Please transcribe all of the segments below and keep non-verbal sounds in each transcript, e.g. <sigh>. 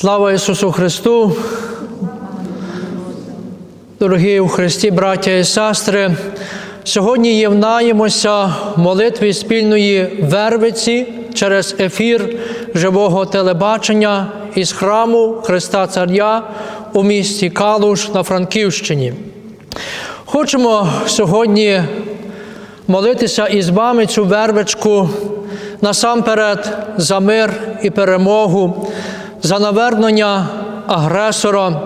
Слава Ісусу Христу! Дорогі у Христі, браття і сестри, сьогодні єднаємося в молитві спільної Вервиці через ефір живого телебачення із храму Христа Царя у місті Калуш на Франківщині. Хочемо сьогодні молитися із вами цю вервичку насамперед за мир і перемогу, за навернення агресора,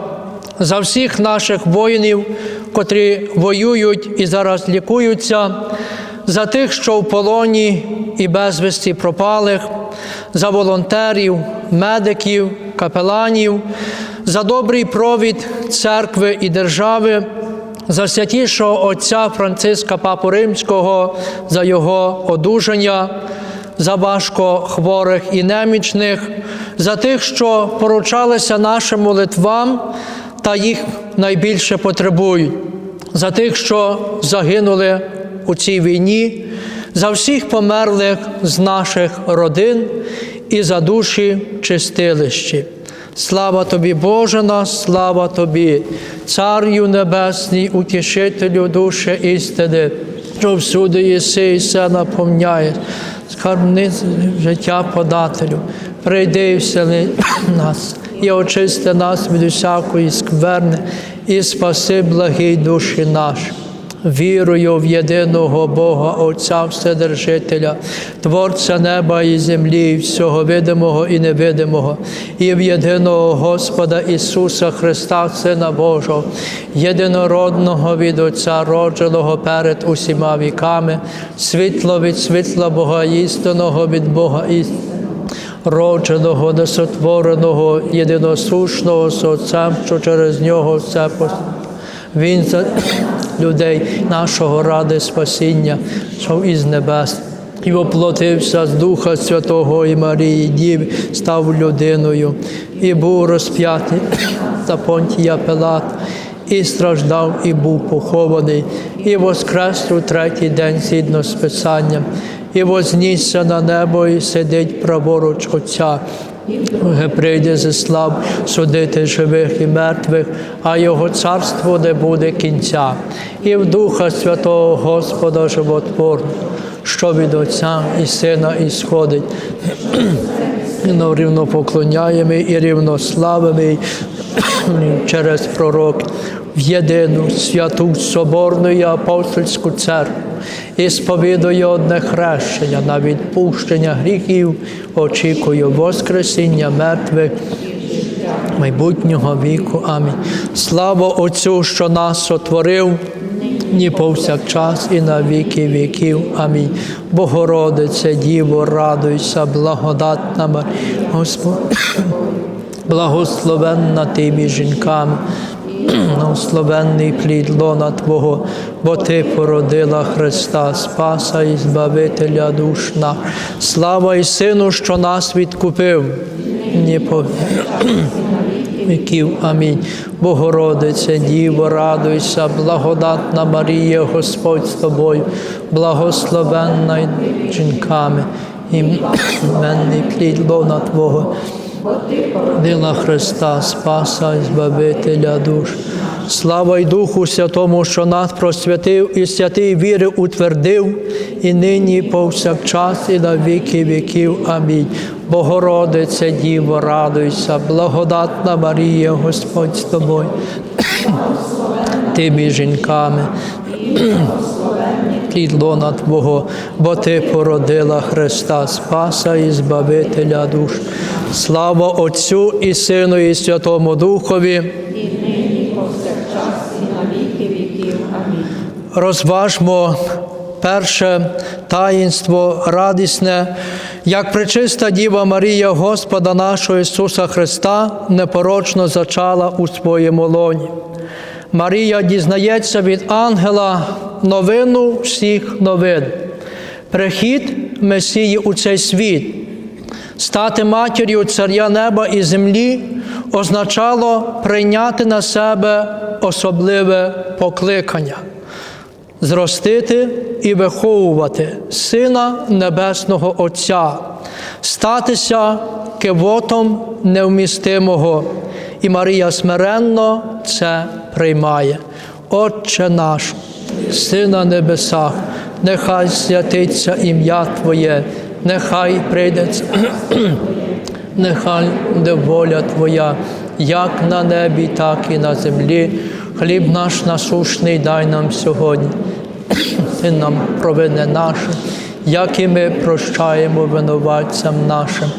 за всіх наших воїнів, котрі воюють і зараз лікуються, за тих, що в полоні і безвісті пропалих, за волонтерів, медиків, капеланів, за добрий провід церкви і держави за святішого Отця Франциска Папу Римського, за його одужання, за важко хворих і немічних, за тих, що поручалися нашим молитвам та їх найбільше потребують, за тих, що загинули у цій війні, за всіх померлих з наших родин і за душі чистилищі. Слава тобі, Боже наш, слава тобі, Царю Небесний, утішителю душі істини, що всюди єси і все наповняєш, скарбниць життя подателю, прийди і всели нас, і очисти нас від усякої скверни, і спаси благій душі наші. Вірую в єдиного Бога, Отця Вседержителя, Творця неба і землі, всього видимого і невидимого, і в єдиного Господа Ісуса Христа, Сина Божого, єдинородного від Отця, родженого перед усіма віками, світло від світла Бога істинного від Бога істинного родженого, несотвореного, єдиносушного Отцем, що через нього все пос... Він людей нашого ради спасіння, що із небес. І воплотився з Духа Святого і Марії Діви, став людиною, і був розп'ятий <coughs> за Понтія Пилат, і страждав, і був похований, і воскрес у третій день згідно з Писанням, і вознісся на небо, і сидить праворуч Отця. Вже прийде зі слав судити живих і мертвих, а Його царство не буде кінця, і в Духа Святого Господа Животворного, що від Отця і Сина ісходить. <clears throat> І рівно поклоняємо і рівно славимо <clears throat> через пророк в єдину святу соборну і апостольську церкву і сповідує одне хрещення на відпущення гріхів, очікую Воскресіння мертвих майбутнього віку. Амінь. Слава Отцю, що нас сотворив, ні повсякчас і на віки віків. Амінь. Богородице, Діво, радуйся, благодатна Господь, <coughs> благословенна ти між жінками. Благословенний плід лона Твого, бо Ти породила Христа, Спаса і Збавителя душ наш. Слава і Сину, що нас відкупив. Ні віків. Амінь. Богородице, Діво, радуйся, благодатна Марія, Господь з тобою, благословенна жінками, іменний плід лона Твого. Дила Христа, Спаса і Збавителя душ. Слава й Духу Святому, що нас просвятив і святий віри утвердив, і нині, повсякчас, і на віки віків. Амінь. Богородице, Діво, радуйся, благодатна Марія, Господь з тобою, ти між жінками. Плід лона Твого, бо Ти породила Христа, Спаса і Збавителя душ. Слава Отцю і Сину, і Святому Духові. Розважмо перше таїнство радісне, як пречиста Діва Марія Господа нашого Ісуса Христа непорочно зачала у своєму лоні. Марія дізнається від ангела новину всіх новин, прихід Месії у цей світ. Стати матір'ю Царя Неба і землі означало прийняти на себе особливе покликання, зростити і виховувати Сина Небесного Отця, статися кивотом невмістимого, і Марія смиренно це приймає. Отче наш, си на небесах, нехай святиться ім'я Твоє, нехай прийде, <clears throat> нехай буде воля Твоя, як на небі, так і на землі. Хліб наш насушний дай нам сьогодні. <clears throat> Ти нам провини наші, як і ми прощаємо винуватцям нашим,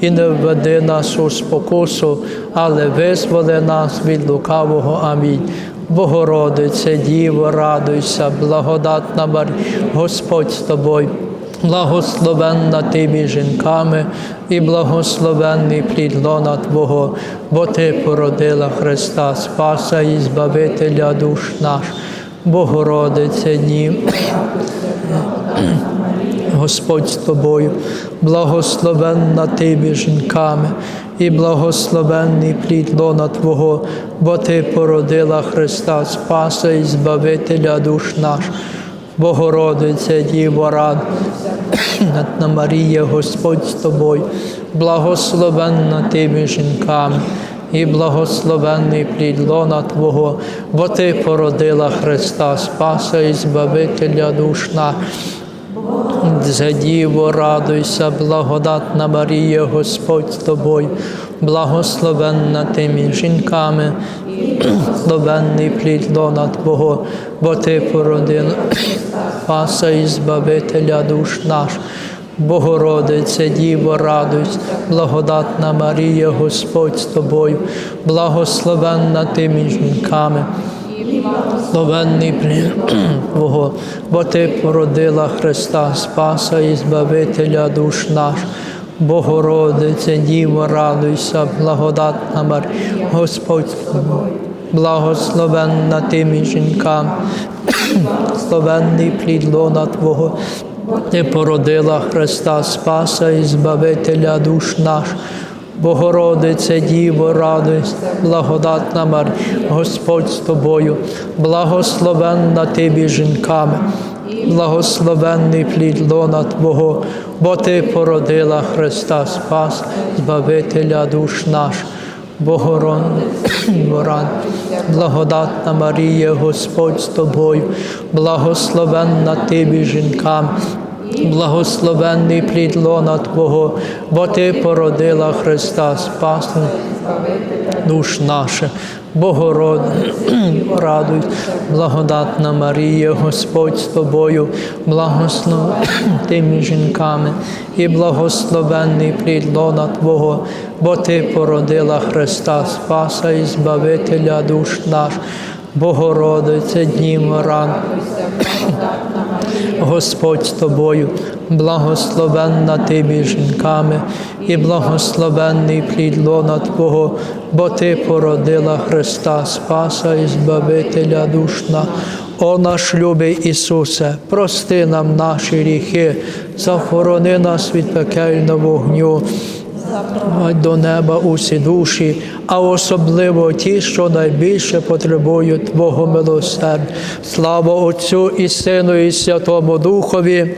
і не введи нас у спокусу, але визволи нас від лукавого. Амінь. Богородице, Діво, радуйся, благодатна Марія, Господь з тобою. Благословенна ти між жінками, і благословенний плід лона Твого, бо Ти породила Христа, Спаса і Збавителя душ наш. Богородице, ні. Господь з тобою, благословенна ти між жінками, і благословенний плід лона Твого, бо Ти породила Христа, Спаса і Збавителя душ наш. Богородице, Діво рад, на Марія, Господь з тобою, благословенна ти між жінками, і благословенний плід лона Твого, бо Ти породила Христа, Спаса і Збавителя душ За Діво, радуйся, благодатна Марія, Господь з тобою, благословенна ти між жінками, благословенний плід лона Твого, бо Ти породила Спаса і Збавителя душ наш. Богородице, Діво, радуйся, благодатна Марія, Господь з тобою, благословенна ти між жінками, Благословенний плід Твого, бо Ти породила Христа, Спаса і Збавителя душ наш. Богородице, Діво, радуйся, благодатна Марія, Господь, благословенна ти між жінками, благословенний плід лона Твого, Ти породила Христа, Спаса і Збавителя душ наш. Богородице, Діво, радуйся, благодатна Марія, Господь з тобою, благословенна ти жінками, благословенний плід лона Твого, бо Ти породила Христа Спас, Збавителя душ наш. Богорон, благодатна Марія, Господь з тобою, благословенна ти між жінками, благословенний плід лона Твого, бо Ти породила Христа Спасу душ наше. Богород, <clears throat> радуй, благодатна Марія, Господь з тобою, благослов <clears throat> тими жінками, і благословенний плід лона Твого, бо Ти породила Христа Спаса і Збавителя душ наш. Богородице, Днімо ран, <clears throat> Господь з тобою, благословенна ти між жінками, і благословенний плід лона Твого, бо Ти породила Христа, Спаса і Збавителя душна. О наш любий Ісусе, прости нам наші гріхи, захорони нас від пекельного вогню. До неба усі душі, а особливо ті, що найбільше потребують Твого милосердя. Слава Отцю і Сину, і Святому Духові.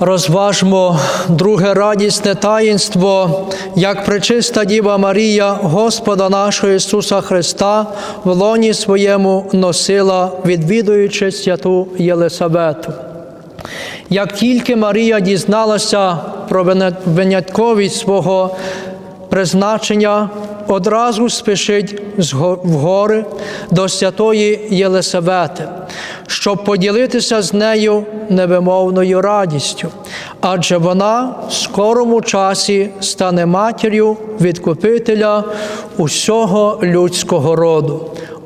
Розважмо друге радісне таїнство, як пречиста Діва Марія, Господа нашого Ісуса Христа, в лоні своєму носила, відвідуючи святу Єлисавету. Як тільки Марія дізналася про винятковість свого призначення, одразу спішить в гори до святої Єлисавети, щоб поділитися з нею невимовною радістю, адже вона в скорому часі стане матір'ю відкупителя усього людського роду.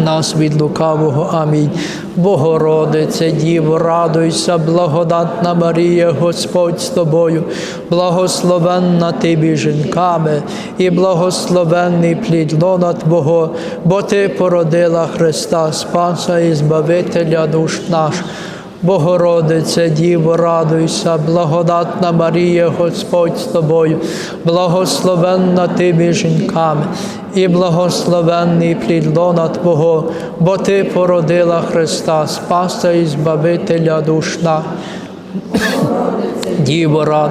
Нас від лукавого. Амінь. Богородице, Діво, радуйся, благодатна Марія, Господь з тобою, благословенна ти між жінками, і благословенний плід лона Твого, бо Ти породила Христа, Спаса і Збавителя душ наш. Богородице, Діво, радуйся, благодатна Марія, Господь з тобою, благословенна ти між жінками, і благословенний плід лона Твого, бо Ти породила Христа, Спаса і Збавителя душна. Діво рад,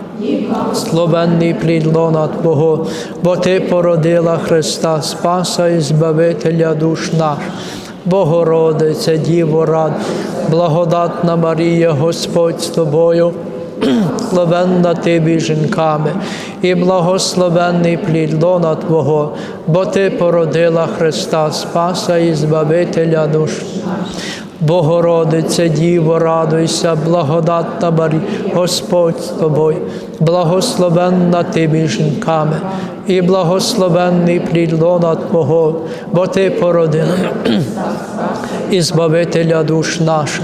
Словенний плід лона Твого, бо Ти породила Христа, Спаса і Збавителя душ наш. Богородице, Діво рад, благодатна Марія, Господь з тобою, Словенна ти жінками, і благословенний плід лона Твого, бо Ти породила Христа, Спаса і Збавителя душ. Богородице, Діво, радуйся, благодатна Марія, Господь з тобою, благословенна ти жінками, і благословенний прілона Твого, бо Ти породила і Збавителя душ наших.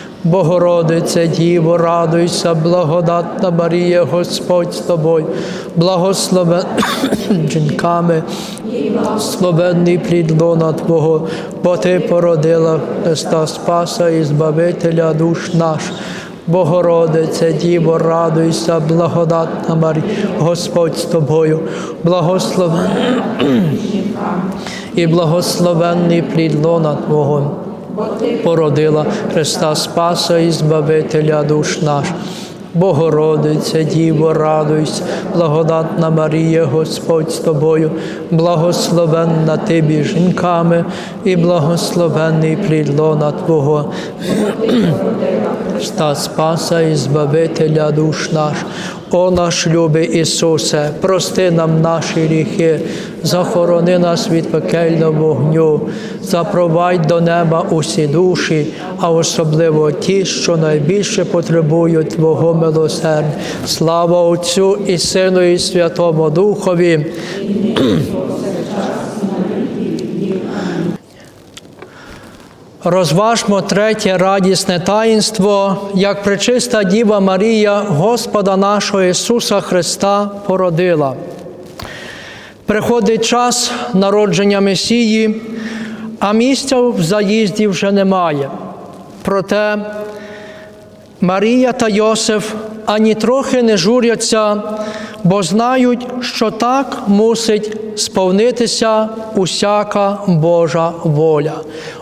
Богородице, Діво, радуйся, благодатна Марія, Господь з тобою, благословен <coughs> жінками, Словенний плід лона Твого, бо Ти породила Христа Спаса і Збавителя душ наш. Богородице, Діво, радуйся, благодатна Марія, Господь з тобою, благословен <coughs> і благословенний плід лона Твого, породила Христа Спаса і Збавителя душ наш. Богородице, Діво, радуйся, благодатна Марія, Господь з тобою, благословенна ти між жінками, і благословенний плід лона Твого, Христа Спаса і Збавителя душ наш. О наш любий Ісусе, прости нам наші гріхи, захорони нас від пекельного вогню, запровадь до неба усі душі, а особливо ті, що найбільше потребують Твого милосердя. Слава Отцю і Сину, і Святому Духові. Розважмо третє радісне таїнство, як пречиста Діва Марія Господа нашого Ісуса Христа породила. Приходить час народження Месії, а місця в заїзді вже немає. Проте Марія та Йосиф ані трохи не журяться, бо знають, що так мусить сповнитися усяка Божа воля.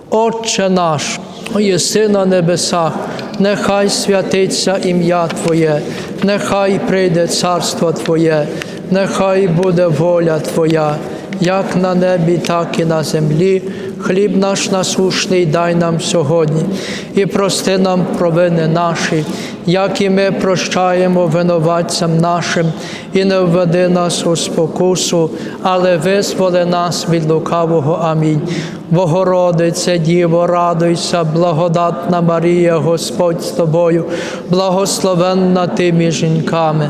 Отче наш, єси на небесах, нехай святиться ім'я Твоє, нехай прийде царство Твоє, нехай буде воля Твоя, як на небі, так і на землі. Хліб наш насушний дай нам сьогодні, і прости нам провини наші, як і ми прощаємо винуватцям нашим, і не введи нас у спокусу, але визволи нас від лукавого. Амінь. Богородице, Діво, радуйся, благодатна Марія, Господь з тобою, благословенна ти між жінками.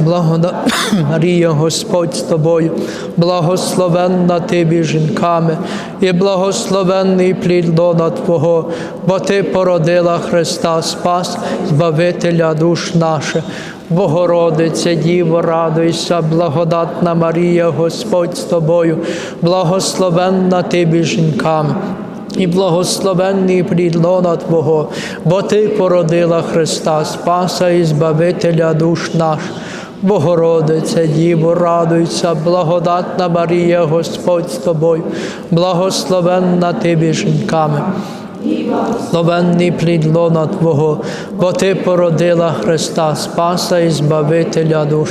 благода <coughs> Марія, Господь з тобою, благословенна ти між жінками, і благословенний плід лона Твого, бо Ти породила Христа Спас, Збавителя душ наших. Богородице, Діво, радуйся, благодатна Марія, Господь з тобою, благословенна ти між жінками. І благословенний плід лона Твого, бо Ти породила Христа, Спаса і Збавителя душ наш. Богородице, Діво, радуйся, благодатна Марія, Господь з тобою, благословенна ти жінками. плідлона плід лона Твого, бо Ти породила Христа, Спаса і Збавителя душ.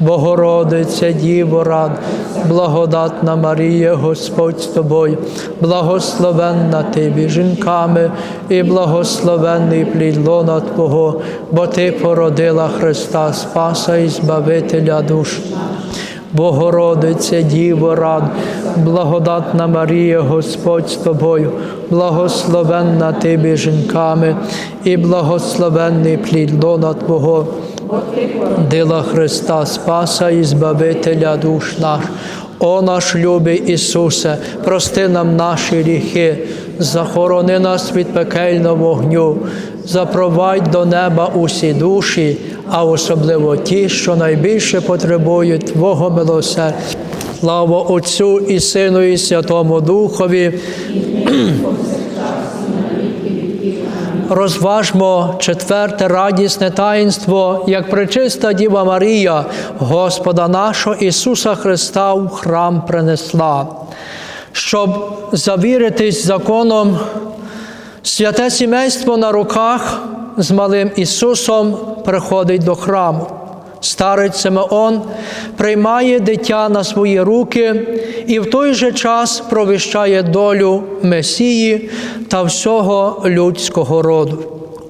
Богородице, Діво, рад, благодатна Марія, Господь з тобою, благословенна ти між жінками, і благословенний плід лона Твого, бо Ти породила Христа, Спаса і Збавителя душ. Богородице, Діво, рад, благодатна Марія, Господь з тобою, благословенна ти між жінками, і благословенний плід лона Твого, дила Христа, Спаса і Збавителя душ наш. О наш любий Ісусе, прости нам наші гріхи, захорони нас від пекельного вогню, запровадь до неба усі душі, а особливо ті, що найбільше потребують Твого милосердя. Слава Отцю і Сину, і Святому Духові. Розважмо четверте радісне таїнство, як пречиста Діва Марія, Господа нашого Ісуса Христа в храм принесла. Щоб завіритись законом, святе сімейство на руках з малим Ісусом приходить до храму. Старець Симеон приймає дитя на свої руки і в той же час провіщає долю Месії та всього людського роду.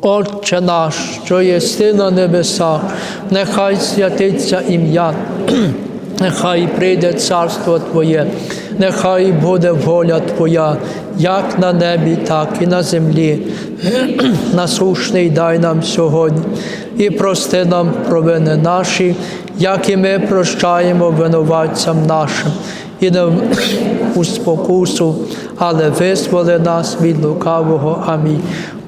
Отче наш, що єси на небесах, нехай святиться ім'я, нехай прийде царство Твоє, нехай буде воля Твоя, як на небі, так і на землі. <clears throat> Насушний дай нам сьогодні і прости нам провини наші, як і ми прощаємо винуватцям нашим, і не <clears throat> у спокусу, але визволи нас від лукавого. Амінь.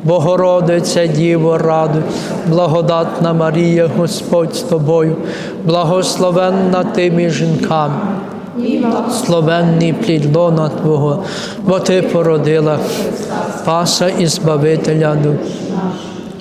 Богородице, Діво, радуй, благодатна Марія, Господь з тобою, благословенна ти між жінками. Словенний плід лона Твого, бо Ти породила Паса і Збавителя душ.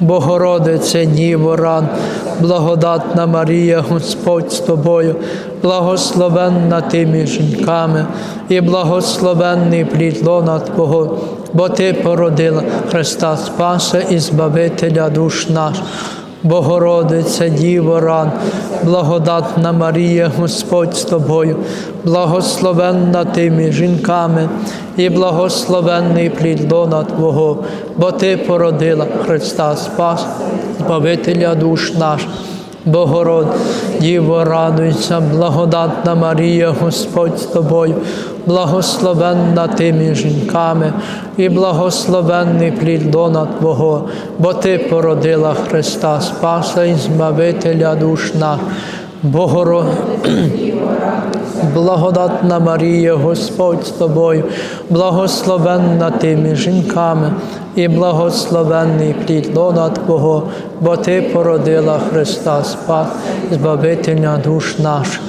Богородице, Діво, рад, благодатна Марія, Господь з тобою, благословенна ти між жінками, і благословенний плід лона Твого, бо Ти породила Христа Спаса і Збавителя душ наш. Богородице, Діво, ран, благодатна Марія, Господь з тобою, благословенна ти між жінками, і благословенний плід лона Твого, бо Ти породила Христа Спас, Збавителя душ наш. Богород, Діво, радуйся, благодатна Марія, Господь з тобою, благословенна ти між жінками, і благословенний плід лона Твого, бо Ти породила Христа Спаса і Збавителя душ наш. Богород, Благодатна Марія, Господь з тобою, благословенна ти між жінками, і благословенний плід лона Твого, бо Ти породила Христа Спас, Збавителя душ наш.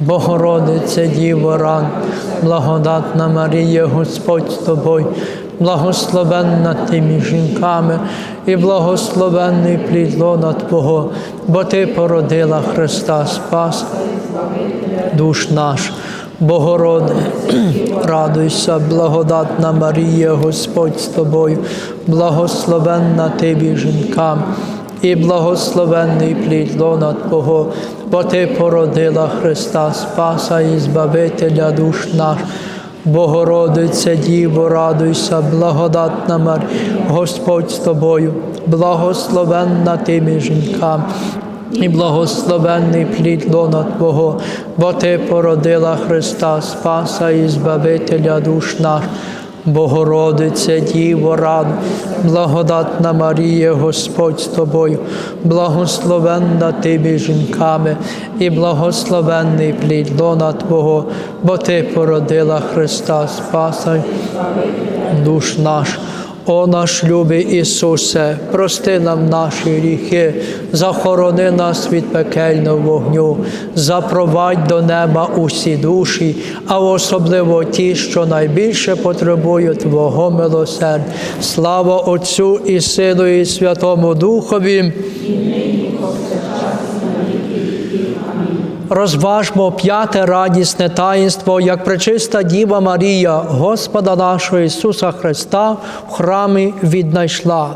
Богородице, Діво ран, благодатна Марія, Господь з тобою, благословенна ти між жінками, і благословенний плід лона Твого, бо Ти породила Христа Спас, душ наш. Богороди, <clears throat> радуйся, благодатна Марія, Господь з тобою, благословенна ти між жінками, і благословенний плід лона Твого, бо Ти породила Христа Спаса і Збавителя душ наш. Богородице Діво, радуйся, благодатна Марія, Господь з тобою, благословенна ти між жінками, і благословенний плід лона Твого, бо Ти породила Христа Спаса і Збавителя душ наш. Богородице, Діво, рад, благодатна Марія, Господь з тобою, благословенна ти між жінками, і благословенний плід лона Твого, бо Ти породила Христа Спаса, душ наш. О наш любий Ісусе, прости нам наші гріхи, захорони нас від пекельного вогню, запровадь до неба усі душі, а особливо ті, що найбільше потребують Твого милосердя. Слава Отцю і Сину, і Святому Духові. Розважмо п'яте радісне таїнство, як пречиста Діва Марія, Господа нашого Ісуса Христа в храмі віднайшла.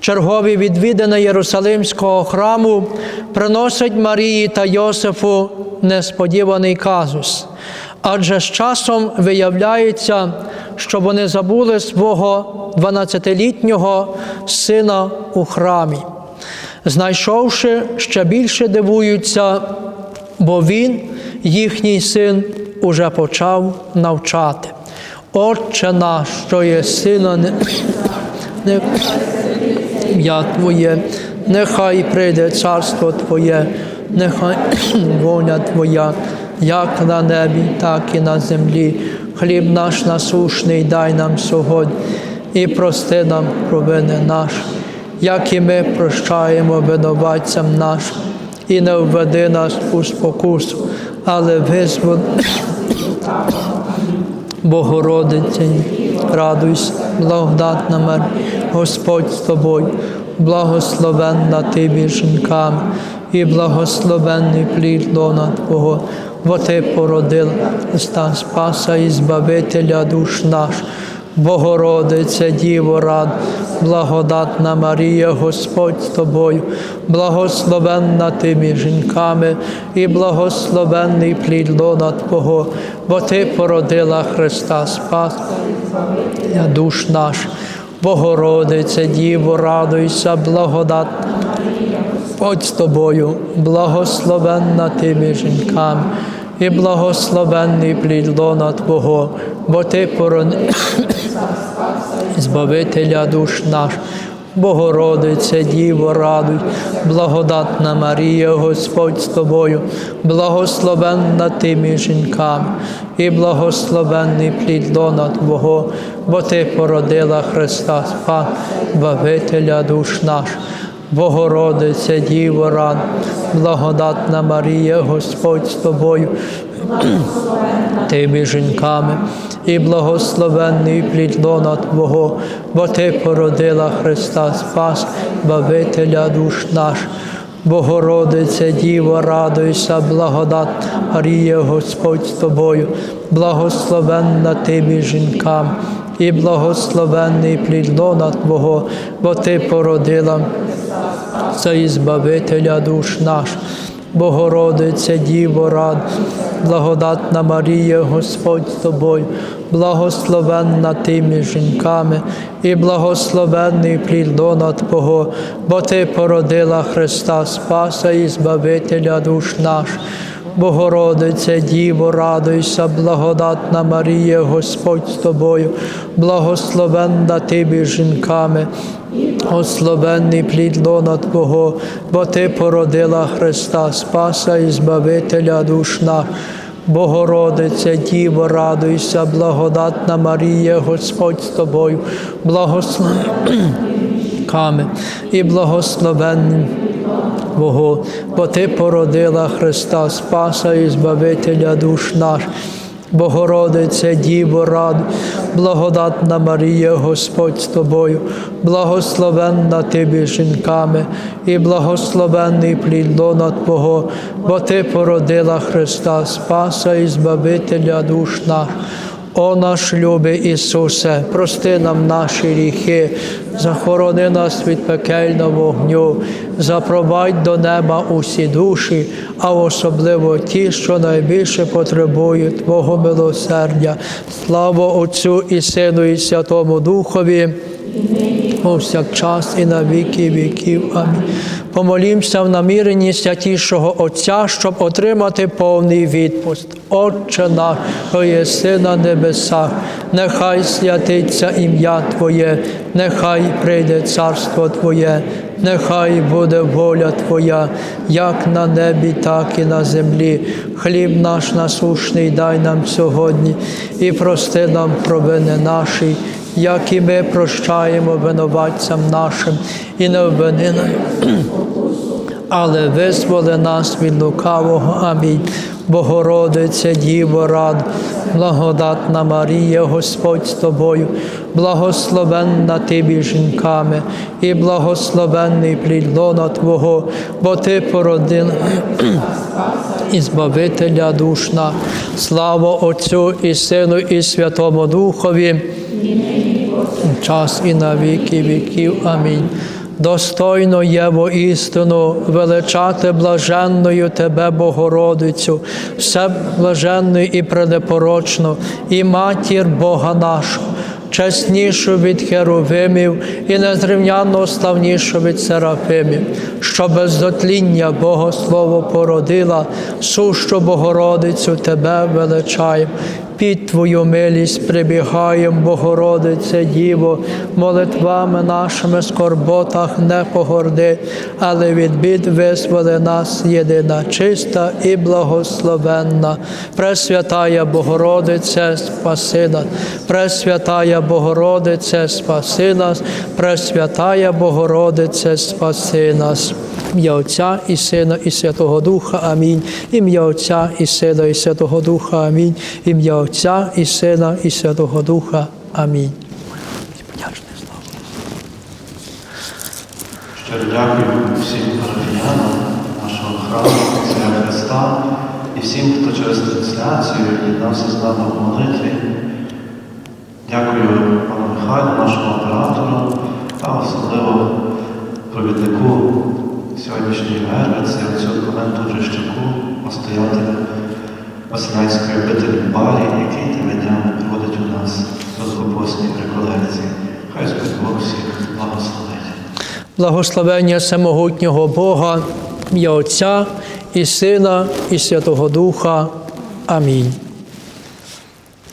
Чергові відвідини Єрусалимського храму приносить Марії та Йосифу несподіваний казус. Адже з часом виявляється, що вони забули свого 12-літнього сина у храмі. Знайшовши, ще більше дивуються, бо він, їхній син, уже почав навчати. Отче наш, що є сина, не, не ім'я Твоє, нехай прийде царство Твоє, нехай воля Твоя, як на небі, так і на землі. Хліб наш насушний дай нам сьогодні і прости нам провини наші, як і ми прощаємо винуватцям нашим, і не введи нас у спокусу, але визволи. Богородице, радуйся, благодатна Марія, Господь з тобою, благословенна ти між і благословенний плід лона Твого, бо Ти породила Христа Спаса і Збавителя душ наш. Богородице, Діво рад, благодатна Марія, Господь з тобою, благословенна ти між жінками, і благословенний плід лона Твого, бо Ти породила Христа Спас, я душ наш. Богородице, Діво, радуйся, благодатна Господь з тобою, благословенна ти між жінками, і благословенний плід лона Твого, бо Ти породила Збавителя душ наш, Богородице, Діво, радуй, благодатна Марія, Господь з тобою, благословенна ти між жінками, і благословенний плід лона Твого, бо Ти породила Христа Спас, Збавителя душ наш. Богородице, Діво, рад, благодатна Марія, Господь з тобою, ти між жінками, і благословенний плід лона Твого, бо Ти породила Христа Спас, Бавителя душ наш. Богородице, Діво, радуйся, благодат Марія, Господь з тобою, благословенна ти між жінками, і благословенний плід лона Твого, бо Ти породила це і Збавителя душ наш. Богородице, Діво, рад, благодатна Марія, Господь з тобою, благословенна ти між жінками, і благословенний плід лона Твого, бо Ти породила Христа Спаса і Збавителя душ наш. Богородице, Діво, радуйся, благодатна Марія, Господь з тобою, благословенна ти між жінками, Ословенний плід лона Твого, бо Ти породила Христа Спаса і Збавителя душ наш. Богородице, Діво, радуйся, благодатна Марія, Господь з тобою, благословенна <clears throat> і благословенним Бого, бо Ти породила Христа Спаса і Збавителя душ наш. Богородице, Діво рад, благодатна Марія, Господь з тобою, благословенна ти між жінками, і благословенний плід лона Твого, бо Ти породила Христа, Спаса і Збавителя душ наших. О наш любий Ісусе, прости нам наші гріхи, захорони нас від пекельного вогню, запровадь до неба усі душі, а особливо ті, що найбільше потребують Твого милосердя. Слава Отцю і Сину, і Святому Духові повсякчас і на віки віків. Амінь. Помолімося в наміренні святішого Отця, щоб отримати повний відпуст. Отче наш, що єси на небесах, нехай святиться ім'я Твоє, нехай прийде царство Твоє, нехай буде воля Твоя, як на небі, так і на землі. Хліб наш насушний дай нам сьогодні і прости нам провини наші як і ми прощаємо винуватцям нашим, і не вини нам, але визволи нас від лукавого. Амінь. Богородице, Діво рад, благодатна Марія, Господь з тобою, благословенна ти між жінками, і благословенний плід лона Твого, бо Ти породила і Збавителя душна. Слава Отцю і Сину, і Святому Духові час і на віки віків. Амінь. Достойно є воістину величати блаженною Тебе, Богородицю, все блаженною і предепорочну, і матір Бога нашого, чеснішу від херовимів і незрівнянно славнішу від серафимів, що без дотління Богослово породила, сущу Богородицю Тебе величаєм. Під Твою милість прибігаєм, Богородице Діво, молитвами нашими скорботах не погорди, але від бід визволи нас єдина, чиста і благословенна. Пресвятая Богородице, спаси нас, Пресвятая Богородице, спаси нас, Пресвятая Богородице, спаси нас. Ім'я Отця і Сина, і Святого Духа. Амінь. Ім'я Отця і Сина, і Святого Духа. Амінь. Ім'я Отця і Сина, і Святого Духа. Амінь. Щиро дякую всім парафіянам нашого храму Отця Христа і всім, хто через трансляцію єднався з нами в молитві. Дякую пану Михайлу, нашому оператору, а особливо провіднику сьогоднішньої вервиці, отцю Клименту Жищаку, настоятелю Василяйської обителі Барі, який тими днями проводить у нас до великопосні реколекції. Хай Бог всіх благословить. Благословення самогутнього Бога, ім'я Отця і Сина, і Святого Духа. Амінь.